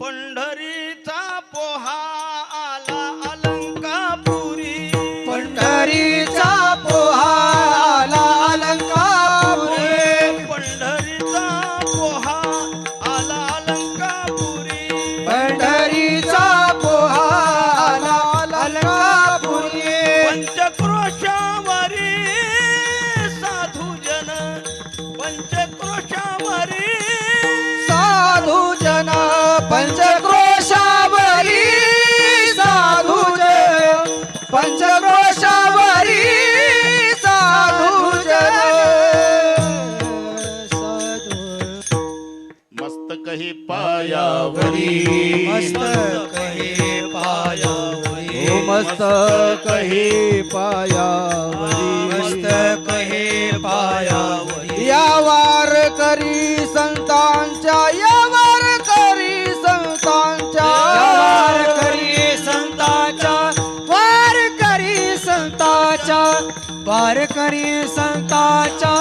पंढरीचा पोहा. पंचक्रोशावरी साधू जन पंचक्रोशावरी साधू जन साधू मस्तक ही पायावरी. मस्तक हे पायावरी. ओ मस्तक हे पायावरी. मस्तक हे पायावरी. या वार करी संतांच्या संताच्या वारकरी संताच्या